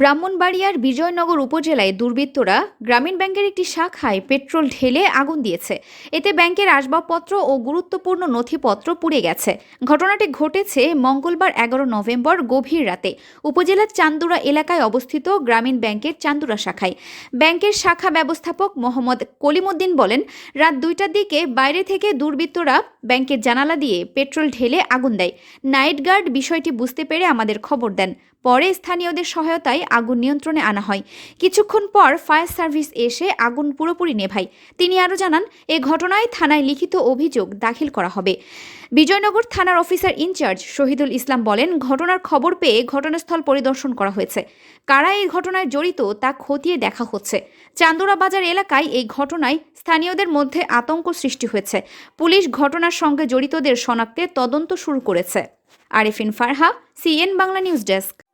ব্রাহ্মণবাড়িয়ার বিজয়নগর উপজেলায় দুর্বৃত্তরা গ্রামীণ ব্যাংকের একটি শাখায় পেট্রোল ঢেলে আগুন দিয়েছে। এতে ব্যাংকের আসবাবপত্র ও গুরুত্বপূর্ণ নথিপত্র পুড়ে গেছে। ঘটনাটি ঘটেছে মঙ্গলবার এগারো নভেম্বর গভীর রাতে। উপজেলার চান্দুরা এলাকায় অবস্থিত গ্রামীণ ব্যাংকের চান্দুরা শাখায়। ব্যাংকের শাখা ব্যবস্থাপক মোহাম্মদ কলিমুদ্দিন বলেন, রাত দুইটার দিকে বাইরে থেকে দুর্বৃত্তরা ব্যাংকের জানালা দিয়ে পেট্রোল ঢেলে আগুন দেয়। নাইট গার্ড বিষয়টি বুঝতে পেরে আমাদের খবর দেন। পরে স্থানীয়দের সহায়তায় আগুন নিয়ন্ত্রণে আনা হয়। কিছুক্ষণ পর ফায়ার সার্ভিস এসে আগুন পুরোপুরি নেভায়। তিনি আরও জানান, এ ঘটনায় থানায় লিখিত অভিযোগ দাখিল করা হবে। বিজয়নগর থানার অফিসার ইনচার্জ শহীদুল ইসলাম বলেন, ঘটনার খবর পেয়ে ঘটনাস্থল পরিদর্শন করা হয়েছে। কারা এই ঘটনায় জড়িত তা খতিয়ে দেখা হচ্ছে। চান্দুরা বাজার এলাকায় এই ঘটনায় স্থানীয়দের মধ্যে আতঙ্ক সৃষ্টি হয়েছে। পুলিশ ঘটনার সঙ্গে জড়িতদের শনাক্তে তদন্ত শুরু করেছে। Arifin Farha, CN Bangla news desk.